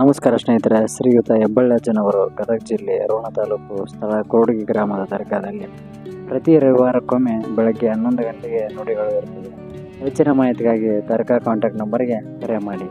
ನಮಸ್ಕಾರ ಸ್ನೇಹಿತರೆ, ಶ್ರೀಯುತ ಹೆಬ್ಬಳ್ಳಜ್ಜನವರು, ಗದಗ ಜಿಲ್ಲೆ ರೋಣ ತಾಲೂಕು ಸ್ಥಳ ಕೋಡಗಿ ಗ್ರಾಮದ ದರ್ಗಾದಲ್ಲಿ ಪ್ರತಿ ರವಿವಾರಕ್ಕೊಮ್ಮೆ ಬೆಳಗ್ಗೆ ಹನ್ನೊಂದು ಗಂಟೆಗೆ ನುಡಿಗಳು ಇರುತ್ತದೆ ಹೆಚ್ಚಿನ ಮಾಹಿತಿಗಾಗಿ ದರ್ಗಾ ಕಾಂಟ್ಯಾಕ್ಟ್ ನಂಬರ್ಗೆ ಕರೆ ಮಾಡಿ.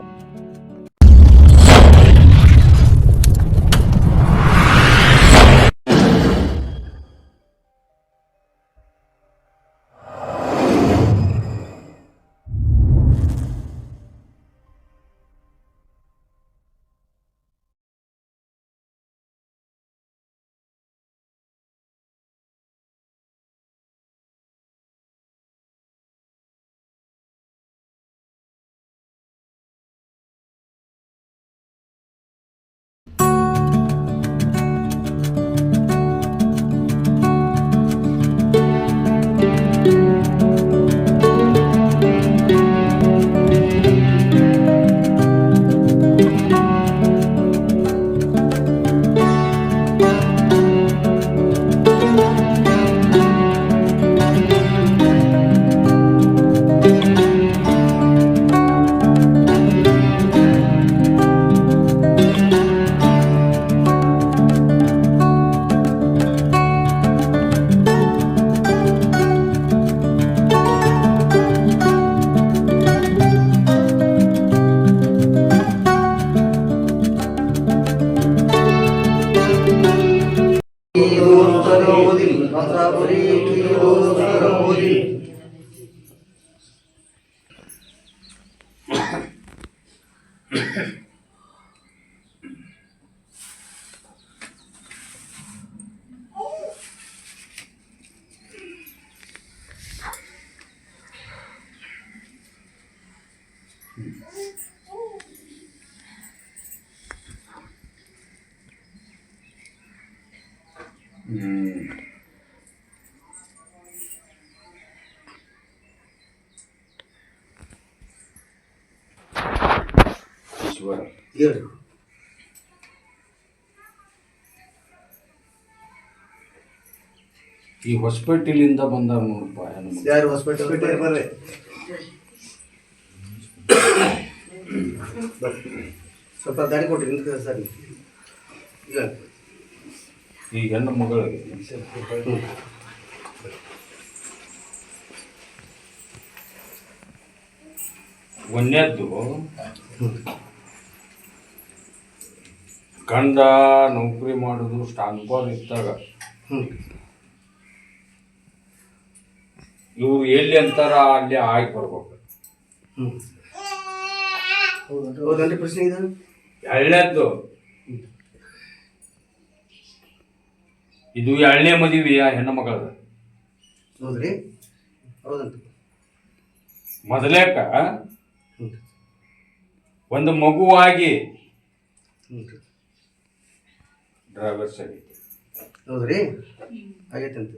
ಈಶ್ವರ ಹೇಳಿ. ಈ ಹೊಸಪೇಟೆಲಿಂದ ಬಂದ ನೋಡಪ್ಪ ಹೆಣ್ಣು ಯಾರು ಹೊಸಪೇಟೆ ಬರ್ರಿ. ಸ್ವಲ್ಪ ದಾಡಿ ಕೊಟ್ರಿ ನಿಂತ ಸರ್. ಇಲ್ಲ. ಈ ಹೆಣ್ಣು ಮಗಳಿಗೆ. ಒಂದೇದ್ದು ಗಂಡ ನೌಕರಿ ಮಾಡೋದು ಸ್ಟಾಂಪರ್ ಇದ್ದಾಗ. ಇವ್ರು ಎಲ್ಲಿ ಅಂತಾರ ಅಲ್ಲಿ ಆಗಿ ಬರ್ಬೇಕು. ಹೌದನ್ರಿ ಪ್ರಶ್ನೆ ಇದು? ಎಳ್ಳೆದ್ದು ಇದು ಎಳ್ಳನೇ ಮದುವೆಯ ಹೆಣ್ಣು ಮಗಳದ? ಹೌದ್ರಿ? ಹೌದಂತ. ಮೊದಲೇಕ ಒಂದು ಮಗುವಾಗಿ ಡ್ರೈವರ್ಸ್ ಆಗೈತಿ ಹೌದ್ರಿ? ಆಗೈತೆ ಅಂತ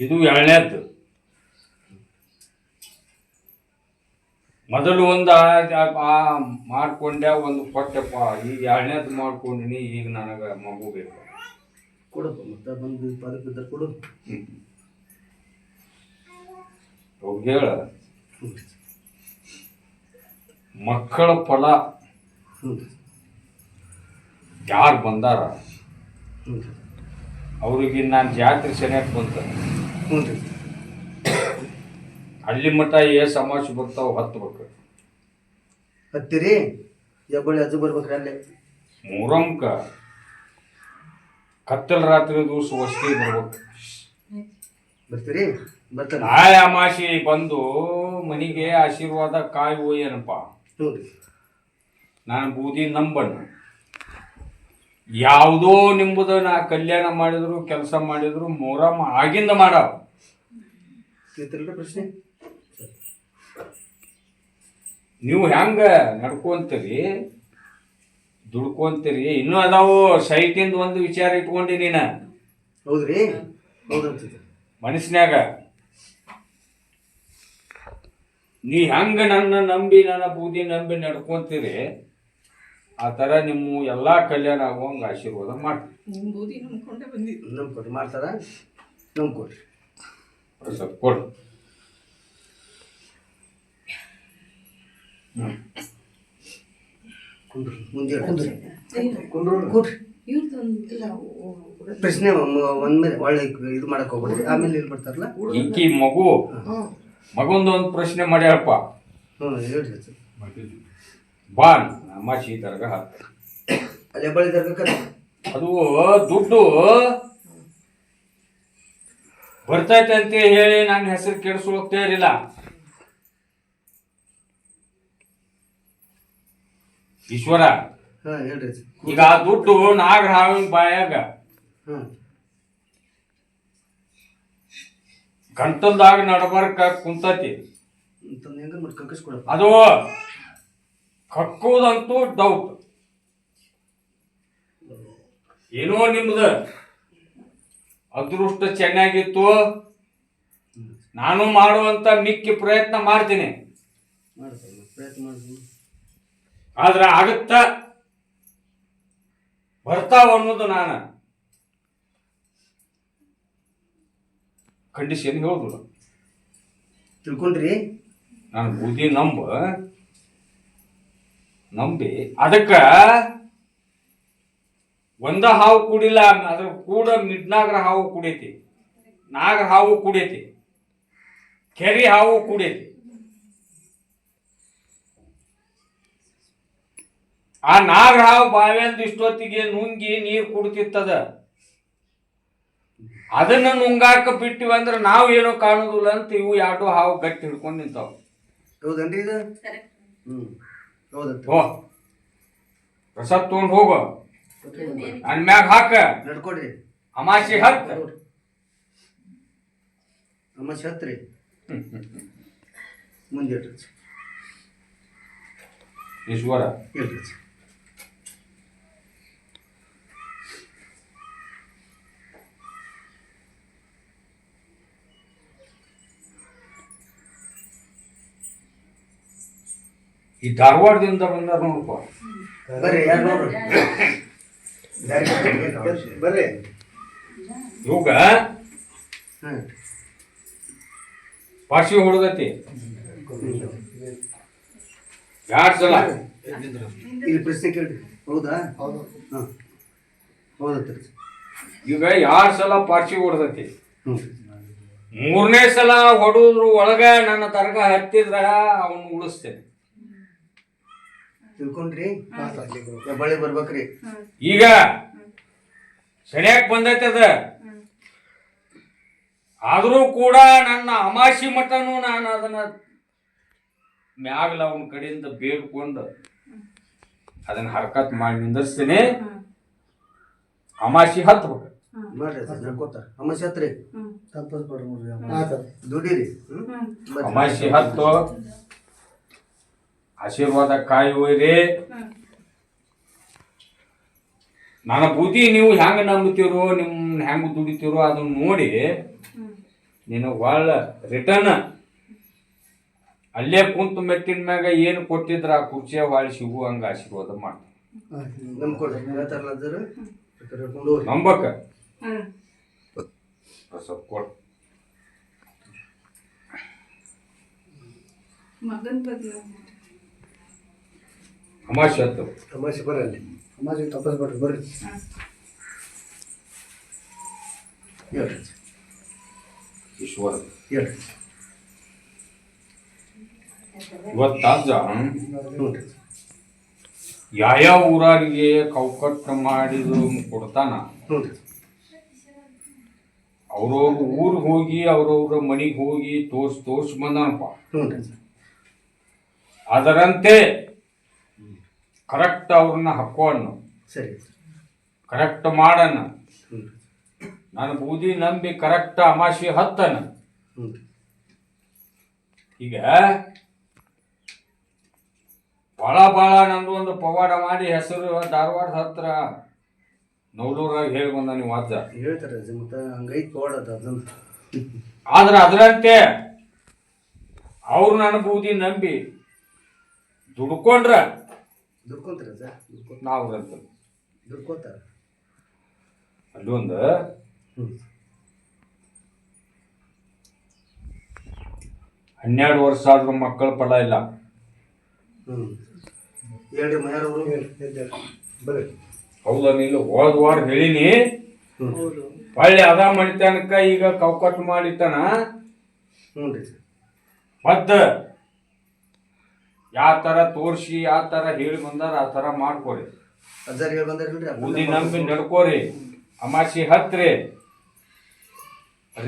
ಇದು ಎರಡನೇದ್ದು. ಮೊದಲು ಒಂದು ಆ- ಮಾಡ್ಕೊಂಡೆ ಒಂದು ಕೊಟ್ಟೆಪ್ಪ ಈಗ ಎರಡನೇದ್ದು ಮಾಡ್ಕೊಂಡಿನಿ ಈಗ ನನಗೆ ಮಗು ಬೇಕು. ಕೊಡಪ್ಪ ಮತ್ತೆ ಬಂದು ಪದಕ್ಕೆ ಬಿದ್ದರೆ ಕೊಡು. ಹೋಗಿ ಹೇಳ ಮಕ್ಕಳ ಫಲ ಯಾರು ಬಂದಾರ? ಹ್ಞೂ ಅವ್ರಿಗೆ ನಾನು ಜಾತ್ರೆ ಸೆನೆಟ್ ಬಂತ. ಹ್ಞೂ ರೀ ಅಲ್ಲಿ ಮಠ ಏ ಸಮಾಜ ಬರ್ತಾವ ಹತ್ಬೇಕು ಹತ್ತಿರಿ? ಎಬ್ಬಳಿ ಅಜ್ಜು ಬರ್ಬೇಕ್ರಿ ಅಲ್ಲಿ. ಮೂರಂಕ. ಕತ್ತಲ ರಾತ್ರಿ ದಿವಸ ವಸ್ತಿ ಬರ್ಬೇಕು. ಬರ್ತೀರಿ? ಬರ್ತಾರೆ. ನಾಳೆ ಅಮಾಸಿ ಬಂದು ಮನಿಗೆ ಆಶೀರ್ವಾದ ಕಾಯಿ ಏನಪ್ಪ ಹ್ಞೂ ರೀ ನಾನು ಬೂದಿ ನಂಬಣ್ಣು. ಯಾವುದೋ ನಿಂಬುದ ನಾ ಕಲ್ಯಾಣ ಮಾಡಿದ್ರು ಕೆಲಸ ಮಾಡಿದ್ರು ಮೋರ ಆಗಿಂದ ಮಾಡವ. ಪ್ರಶ್ನೆ? ನೀವು ಹೆಂಗ ನಡ್ಕೊಂತೀರಿ? ದುಡ್ಕೊಂತೀರಿ? ಇನ್ನೂ ಅದಾವು ಸೈಟಿಂದ ಒಂದು ವಿಚಾರ ಇಟ್ಕೊಂಡಿ ನೀನ. ಹೌದ್ರಿ? ಮನಸ್ಸಿನಾಗ ಮನಸ್ನ್ಯಾಗ ನೀ ಹೆಂಗ ನನ್ನ ನಂಬಿ ನನ್ನ ಬೂದಿ ನಂಬಿ ನಡ್ಕೊಂತೀರಿ? ಆ ಥರ ನಿಮ್ಮ ಎಲ್ಲ ಕಲ್ಯಾಣ ಆಗುವಂಗೆ ಆಶೀರ್ವಾದ ಮಾಡ್ತೀವಿ ನಿಮ್ಮ ಬೂದಿ ನಂಬ್ಕೊಂಡೆ ಬಂದಿದ್ದು. ನಂಬ್ಕೊಡ್ರಿ ಮಾಡ್ತಾರ? ನಂಬ್ಕೊಡ್ರಿ. ಪ್ರಸಾದ್ ಕೊಡು. ಹ್ಮ್. ಕುಂಡ್ರಿ ಮುಂದೆ ಕುಂಡ್ರಿ ಇವ್ರದ್ದೊಂದು ಇಲ್ಲ ಪ್ರಶ್ನೆ ಒಂದ್ಮೇಲೆ ಮೇಲೆ ಒಳ್ಳೆ ಇದು ಮಾಡಕ್ ಹೋಗ್ಬಿಡ್ರಿ ಆಮೇಲೆ ಇಲ್ಲಿ ಬರ್ತಾರಲ್ಲ? ಈಕಿ ಮಗು. ಮಗೊಂದು ಒಂದು ಪ್ರಶ್ನೆ ಮಾಡ್ಯಾಳಪ್ಪ. ಹ್ಞೂ ಹೇಳ್ರಿ ಬಾ ನಮ್ಮ ಹತ್ತ. ಅಲ್ಲಿ? ದರ್ಗಕ್ಕೆ ಅದು ದುಡ್ಡು ಬರ್ತೈತೆ ಅಂತ ಹೇಳಿ ನನ್ನ ಹೆಸರು ಕೆಡಿಸ್ಕೊಳಕ್ ಇರಲಿಲ್ಲ. ಈಶ್ವರ ಈಗ ಆ ದುಡ್ಡು ನಾಗ ಹಾವಿನ ಬಾಯಾಗ ಗಂಟಲ್ದಾಗ ನಡಬರ್ಕ ಕುಂತತಿ. ಅದು ಕಕ್ಕುವುದಂತೂ ಡೌಟ್ ಏನೋ ನಿಮ್ದು ಅದೃಷ್ಟ ಚೆನ್ನಾಗಿತ್ತು. ನಾನು ಮಾಡುವಂತ ಮಿಕ್ಕಿ ಪ್ರಯತ್ನ ಮಾಡ್ತೀನಿ. ಆದ್ರೆ ಆಗುತ್ತ? ಬರ್ತಾವ ಅನ್ನೋದು ನಾನು. ಕಂಡೀಷನ್ ಹೇಳುದಿಲ್ಲ. ತಿಳ್ಕೊಂಡ್ರಿ? ನಾನು ಬುದ್ಧಿ ನಂಬ. ನಂಬಿ. ಅದಕ್ಕ ಒಂದ ಹಾವು ಕುಡಿಲ್ಲ ಅದ್ರ ಕೂಡ ಮಿಡ್ನಾಗರ ಹಾವು ಕುಡಿಯತಿ ನಾಗರ ಹಾವು ಕುಡಿಯತಿ ಕೆರಿ ಹಾವು ಕುಡಿಯತಿ ಆ ನಾಗರ ಹಾವು ಬಾವ್ಯಂದ ಇಷ್ಟೊತ್ತಿಗೆ ನುಂಗಿ ನೀರು ಕುಡ್ತಿತ್ತದ. ಅದನ್ನ ನುಂಗಾಕ ಬಿಟ್ಟಿವಿ ಅಂದ್ರೆ ನಾವು ಏನೋ ಕಾಣುದಿಲ್ಲ ಅಂತ ಇವು ಎರಡು ಹಾವು ಗಟ್ಟಿ ಹಿಡ್ಕೊಂಡು ನಿಂತಾವ. ಹೌದನ್ರಿ ಇದು? ಹ್ಞೂ ಹೌದಂತ ಓ ಪ್ರಸಾದ್ ತಗೊಂಡ್ ಹೋಗು ನನ್ ಮ್ಯಾಗ ಹಾಕ ನಡ್ಕೊಡ್ರಿ ಅಮಾಸಿ ಹತ್ತ ಅಮ್ಮ ಛತ್ರಿ ಮುಂದೆ ಹೇಳ್ರಿ ಸರ್. ಈಶ್ವರ ಹೇಳ್ರಿ ಈ ಧಾರವಾಡದಿಂದ ಬಂದಾರ ನೋಡಪ್ಪ. ಬರ್ರಿ ಯಾರು ನೋಡ್ರಿ? ಬರ್ರಿ. ಇವಾಗ ಹಾಂ ಪಾಶಿ ಹೊಡೆದತಿ. ಎರಡ್ ಸಲ? ಇಲ್ಲಿ ಪ್ರಶ್ನೆ ಕೇಳಿ ಹೌದಾ? ಹೌದು. ಹಾಂ ಹೌದತ್ರಿ ಈಗ ಯಾರ ಸಲ ಪಾಶಿ ಹೊಡೆದತಿ? ಮೂರನೇ ಸಲ ಹೊಡೆದ್ರು ಒಳಗ ನನ್ನ ತರಗ ಹತ್ತಿದ್ರ ಅವನು ಉಳಿಸ್ತೇನೆ. ತಿಳ್ಕೊಂಡ್ರಿ ಹೆಬ್ಬಳ್ಳಿ ಬರ್ಬೇಕ್ರಿ. ಈಗ ಸರಿಯಾಗಿ ಬಂದೈತೆ ಅದ. ಆದರೂ ಕೂಡ ನನ್ನ ಅಮಾಸಿ ಮಟನು ನಾನು ಅದನ್ನ ಮ್ಯಾಗಲ ಅವನ ಕಡೆಯಿಂದ ಬೇಡ್ಕೊಂಡು ಅದನ್ನ ಹರ್ಕತ್ ಮಾಡಿ ನಿಂದಿರ್ತೀನಿ ಅಮಾಸಿ ಹತ್ಬೇಕು ಅಮಾಸಿ ಅಮ್ಮ ಛತ್ರಿ ದುಡೀರಿ. ಅಮಾಸಿ ಹತ್ತು. ಆಶೀರ್ವಾದ ಕಾಯಿ ಒಯ್ರಿ ನನ್ನ ಬುದ್ಧಿ ನೀವು ಹೆಂಗ ನಂಬುತ್ತೀರೋ ನಿಮ್ ಹೆಂಗ ದುಡಿತೀರೋ ಅದನ್ನ ನೋಡಿ ನೀನು ಒಳ್ಳ ರಿಟರ್ನ್ ಅಲ್ಲೇ ಕುಂತು ಮೆಟ್ಟಿನ ಮ್ಯಾಗ ಏನು ಕೊಟ್ಟಿದ್ರ ಆ ಕುರ್ಚಿಯ ಹೊಳ್ಳಿ ಸಿಗು ಹಂಗ ಆಶೀರ್ವಾದ ಮಾಡ್ತೀನಿ. ನಂಬಕ? ಸ್ವಲ್ಪ ಕೊಡ್. ಮಗನ್ ಬದಲು ಅಮಾಸಿ ಹತ್ತು ತಮಾಷೆ ಬರಲ್ಲ ತಮಾಷೆ ತಪಾಸ್ ಬರ್ರಿ ಬರ್ರಿ. ಹೇಳ್ರಿ. ಈಶ್ವರ ಹೇಳ್ರಿ ಇವತ್ತಾಜ ಯಾವ್ಯಾವ ಊರಾರಿಗೆ ಕೌಕಟ್ಟ ಮಾಡಿದು ಕೊಡ್ತಾನ? ಅವ್ರವ್ರ ಊರಿಗೆ ಹೋಗಿ ಅವ್ರವ್ರ ಮನೆಗೆ ಹೋಗಿ ತೋರ್ಸ್ ತೋರ್ಸ್ ಬಂದಾನಪ್ಪ. ಅದರಂತೆ ಕರೆಕ್ಟ್ ಅವ್ರನ್ನ ಹಕ್ಕೋಣ ಸರಿ. ಕರೆಕ್ಟ್ ಮಾಡೋಣ ನನ್ನ ಬೂದಿ ನಂಬಿ ಕರೆಕ್ಟ್ ಅಮಾಶಿ ಹತ್ತನ. ಈಗ ಭಾಳ ಭಾಳ ನಂದು ಒಂದು ಪವಾಡ ಮಾಡಿ ಹೆಸರು ಧಾರವಾಡ ಹತ್ರ ನವಲೂರಾಗ ಹೇಳಿ ಬಂದ ನೀವು ಅಜ್ಜ. ಹೇಳ್ತಾರೆ ಮತ್ತೆ ಹಂಗೈತ್ ಪವಾಡ ಅದನ್ನ ಆದ್ರೆ ಅದರಂತೆ ಅವ್ರು ನನ್ನ ಬೂದಿ ನಂಬಿ ದುಡ್ಕೊಂಡ್ರ ದುಡ್ಕೊಂತಾರೆ ನಾವು ಅಂತ ದುಡ್ಕೋತಾರೆ? ಅಲ್ಲಿ ಒಂದು ಹ್ಞೂ ಹನ್ನೆರಡು ವರ್ಷ ಆದ್ರೂ ಮಕ್ಕಳ ಪಡ ಇಲ್ಲ. ಹ್ಞೂ ಹೇಳ್ರಿ ಮಯಾರವರು ಬರ್ರಿ. ಹೌದಾ ನೀನು? ಹೋದ ವಾರ ಹೇಳಿನಿ. ಒಳ್ಳೆ ಹೊಳ್ಳಿ ಅದ ಮಣಿತನಕ ಈಗ ಕೌಕಟ್ ಮಾಡಿತನ ಹ್ಞೂ ರೀ. ಮತ್ತ ಯಾವ ತರ ತೋರ್ಸಿ ಯಾವ ತರ ಹೇಳಿ ಬಂದಾರ ಆ ತರ ಮಾಡ್ಕೋರಿ. ಅಜ್ಜಾರ್ ಹೇಳಿ ಬುದ್ಧಿ ನಂಬಿ ನಡ್ಕೋರಿ. ಅಮಾಸಿ ಹತ್ರಿ.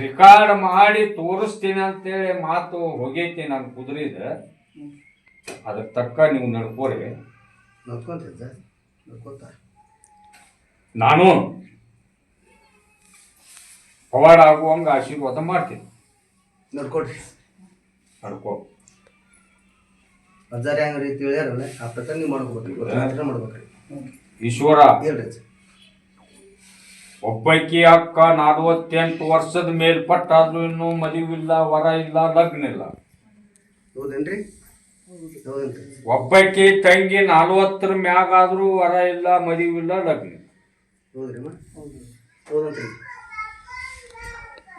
ರೆಕಾರ್ಡ್ ಮಾಡಿ ತೋರಿಸ್ತೀನಿ ಅಂತೇಳಿ ಮಾತು ಹೋಗೈತಿ ನಾನು ಕುದುರಿದ. ಅದಕ್ಕೆ ತಕ್ಕ ನೀವು ನಡ್ಕೋರಿ. ನಡ್ಕೊಂತ ನಾನು ಪವಾಡ ಆಗುವಂಗ ಆಶೀರ್ವಾದ ಮಾಡ್ತೀನಿ. ನಡ್ಕೊಡ್ರಿ. ನಡ್ಕೋ. ಅಜ್ಜಾರ್ ಹೆಂಗ್ ರೀತಿ ಹೇಳ್ಯಾರಲ್ಲ ಆ ಪ್ರಕಾರ ನೀವು ಮಾಡ್ಕೋಬೇಕ್ರಿ ಗೊತ್ತಾಗ್ರೆ ಮಾಡ್ಬೇಕ್ರಿ ಈಶ್ವರ. ಹೇಳ್ರಿ ಒಬ್ಬಾಕಿ ಅಕ್ಕ ನಲ್ವತ್ತೆಂಟು ವರ್ಷದ ಮೇಲ್ಪಟ್ಟಾದ್ರೂ ಇನ್ನೂ ಮದುವಿಲ್ಲ ವರ ಇಲ್ಲ ಲಗ್ನ ಇಲ್ಲ. ಹೌದೇನ್ರಿ? ಹೌದೇನ್ರಿ ಒಬ್ಬಾಕಿ ತಂಗಿ ನಲ್ವತ್ತರ ಮ್ಯಾಗ ಆದ್ರೂ ವರ ಇಲ್ಲ ಮದುವಿಲ್ಲ ಲಗ್ನ ಇಲ್ಲ. ಹೌದ್ರಿ ಅಮ್ಮ? ಹೌದಂತ್ರಿ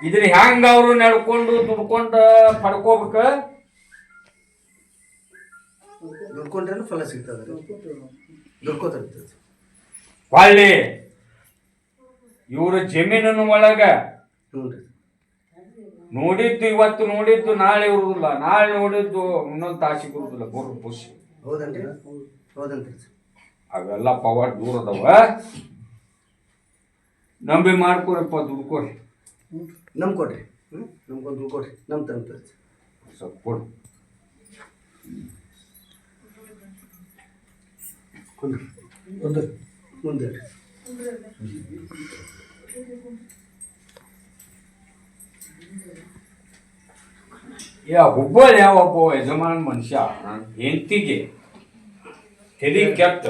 ಇದನ್ನ ಹೆಂಗ ಅವರು ನಡ್ಕೊಂಡು ದುಡ್ಕೊಂಡು ಪಡ್ಕೋಬೇಕ? ದುಡ್ಕೊಂಡ್ರೆ ಫಲ ಸಿಗ್ತದೆ ದುಡ್ಕೋತಿರ್ತದೆ ಹೊಳ್ಳಿ ಇವ್ರ ಜಮೀನಿನ ಒಳಗ ಹ್ಞೂ ರೀ. ನೋಡಿದ್ದು ಇವತ್ತು ನೋಡಿದ್ದು ನಾಳೆ ಇರುವುದಿಲ್ಲ ನಾಳೆ ನೋಡಿದ್ದು ಇನ್ನೊಂದು ತಾಸಿಗೆ ಇರುದಿಲ್ಲ. ಬುರ್ ಪುಷಿ ಹೌದನ್ರಿ? ಅವೆಲ್ಲ ಪವರ್ ದೂರ ಅದಾವ. ನಂಬಿ ಮಾಡ್ಕೊರಿಪ್ಪ ದುಡ್ಡು ಕೊಡ್ರಿ. ನಮ್ ಕೊಡ್ರಿ. ಹ್ಞೂ ನಮ್ಗೊಂದು ದುಡ್ಡು ಕೊಡ್ರಿ. ನಮ್ ತಂತ ಸ್ವಲ್ಪ ಕೊಡು ಒಂದು ಮುಂದೆ ಹುಬ್ಬಳ್ಳಿ ಒಬ್ಬ ಯಜಮಾನ್ ಮನುಷ್ಯ ಹೆಂಡತಿಗೆ ತಲೆ ಕೆಟ್ಟ.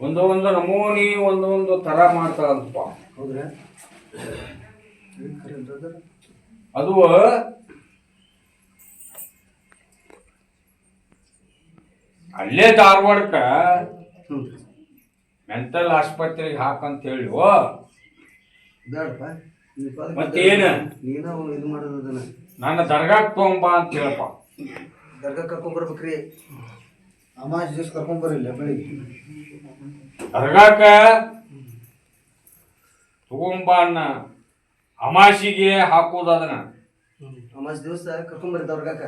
ಒಂದು ಒಂದು ನಮೂನಿ ಒಂದು ಒಂದು ತರ ಮಾಡ್ತಾರಂತಪ್ಪ ಹೌದ್ರಾ? ಅದು? ಅಲ್ಲೇ ಧಾರವಾಡಕ್ಕ ಹ್ಞೂ ಮೆಂಟಲ್ ಆಸ್ಪತ್ರೆಗೆ ಹಾಕಂತ ಹೇಳಿ ಬೇಡಪ್ಪ ಮತ್ತೇನು? ನೀನ ಇದು ನನ್ನ ದರ್ಗಾಕ್ ತಗೊಂಬ ಅಂತ ಹೇಳಪ್ಪ. ದರ್ಗಾ ಕರ್ಕೊಂಡ್ ಬರ್ಬೇಕ್ರಿ. ಅಮಾಜ್ ದಿವಸ ಕರ್ಕೊಂಡ್ ಬರಿಲ್ಲ ಬೆಳಿಗ್ಗೆ. ದರ್ಗಾಕ ತಗೊಂಬ ಅನ್ನ. ಅಮಾಸಿಗೆ ಹಾಕೋದು ಅದನ್ನ ಅಮಾಜ್ ದಿವಸ ಕರ್ಕೊಂಡ್ ಬರ್ರಿ ದರ್ಗಾಕ.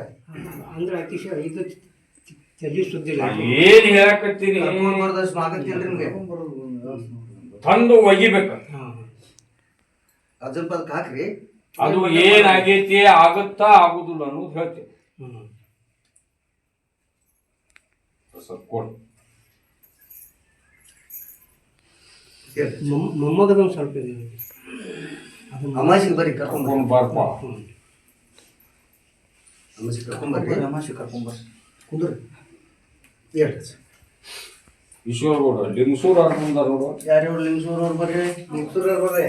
ಅಂದ್ರೆ ಅತಿಶಯ ಇದು ತಲೆ ಸುದ್ದಿಲ್ಲ ಏನು ಹೇಳಕತ್ತೀನಿ? ಕರ್ಕೊಂಡ್ ಬರ್ದಷ್ಟು ಆಗತ್ತೇನ್ರಿ ನಿಮ್ಗೆ? ತಂದು ಒಗಿಬೇಕ. ಅದ್ರ ಪದಕ್ ಹಾಕ್ರಿ. ಅದು ಏನಾಗೈತಿ ಆಗುತ್ತಾ ಆಗುದಿಲ್ಲ ಅನ್ನೋದು ಹೇಳ್ತೀನಿ. ಸ್ವಲ್ಪ ಕೊಡು. ಹೇಳ್ರಿ ಮೊಮ್ಮಗದೊಂದು ಸ್ವಲ್ಪ ಇದೆ. ಅದು ಅಮಾಜಿಗೆ ಬರ್ರಿ ಕರ್ಕೊಂಡ್ ಬರ್ರಿ. ಕರ್ಕೊಂಡು ಬರ್ಪ. ಅಮಾಜಿಗೆ ಕರ್ಕೊಂಡ್ ಬರ್ರಿ. ಅಮಾಸಿ ಕರ್ಕೊಂಡ್ ಬರ್ರಿ. ಕುಂದ್ರಿ. ಹೇಳ್ರಿ. ಈಶ್ವರ ಗೌಡ ಲಿಂಗಸೂರ್ ಅವ್ರ ಮುಂದ ನೋಡು. ಯಾರ್ಯಾರು ಲಿಂಗಸೂರು ಅವ್ರು ಬರ್ರಿ? ಲಿಂಗಸೂರು ಅವ್ರು ಬರ್ರಿ.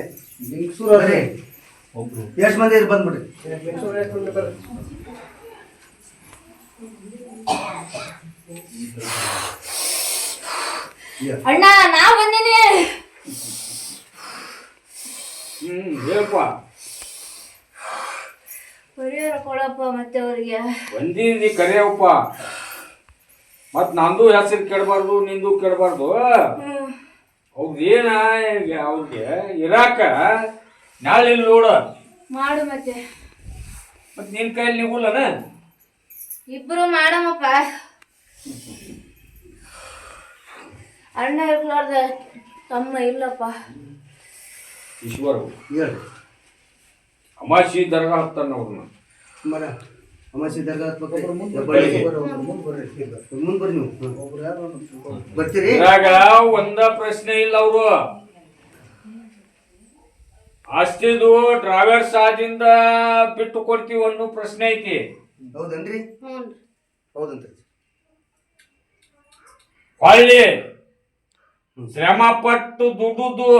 ಲಿಂಗಸೂರು ಅವ್ರಿ ಒಬ್ರು. ಎಷ್ಟು ಮಂದಿ ಇರಿ ಬಂದ್ಬಿಡ್ರಿ? ಅಣ್ಣ ನಾ ಬಂದಿನಿ ಹ್ಮ್ ಹೇಳಪ್ಪ ಪರಿಹಾರ ಕೊಡಪ್ಪ ಮತ್ತೆ ಅವ್ರಿಗೆ. ಬಂದಿದ್ದಿ ಕರೆಯಪ್ಪ. ಮತ್ ನಂದು ಹೆಸರು ಕೆಡಬಾರ್ದು ನಿಂದು ಕೆಡಬಾರ್ದು. ಏನ ಅವ್ರಿಗೆ ಇರಾಕ ನಾಳೆ ಇಲ್ಲಿ ನೋಡ. ಮಾಡು ಮತ್ತೆ. ಮತ್ ನಿನ್ ಕೈಯಲ್ಲಿ ನಿಗುಲ್ಲನ ಇಬ್ರು ಮಾಡಮಪ್ಪ ಅಣ್ಣ ಇರ್ಲಾರ್ದ ತಮ್ಮ ಇಲ್ಲಪ್ಪ. ಈಶ್ವರ ಅಮಾಸಿ ಅಮಾಶಿ ದರ್ಗಾ ಹತ್ತಾನ ಅವ್ರನ್ನ. ಮರ. ಅಮಾಸಿ ದರ್ಗಾತ್ಮಕ ಮುಂದ್ ಬರ್ರಿ ನೀವು ಬರ್ತೀರಿ? ಇದ್ರಾಗ ಒಂದ ಪ್ರಶ್ನೆ ಇಲ್ಲ ಅವರು. ಅಷ್ಟಿದು ಡ್ರೈವರ್ ಆದಿಂದ ಬಿಟ್ಟು ಕೊಡ್ತೀವಿ ಅನ್ನೋ ಪ್ರಶ್ನೆ ಐತಿ. ಹೌದನ್ರಿ? ಹೌದಂತ ಹೊಳ್ಳಿ. ಶ್ರಮ ಪಟ್ಟು ದುಡ್ಡುದು.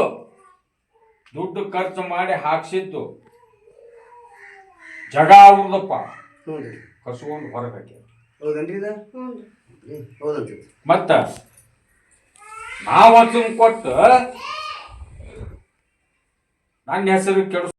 ದುಡ್ಡು ಖರ್ಚು ಮಾಡಿ ಹಾಕ್ಸಿದ್ದು. ಜಗ ಅವ್ರದಪ್ಪ ಹ್ಞೂ ರೀ ಕಸ್ಕೊಂಡು ಹೊರಗೆ ಹಾಕ್ಯಾರ ಹೌದನ್ರಿ ಇದ ಹ್ಞೂ ಮತ್ತ ನಾವು ಕೊಟ್ಟು ನನ್ನ ಹೆಸರು ಕೆಡಿಸ್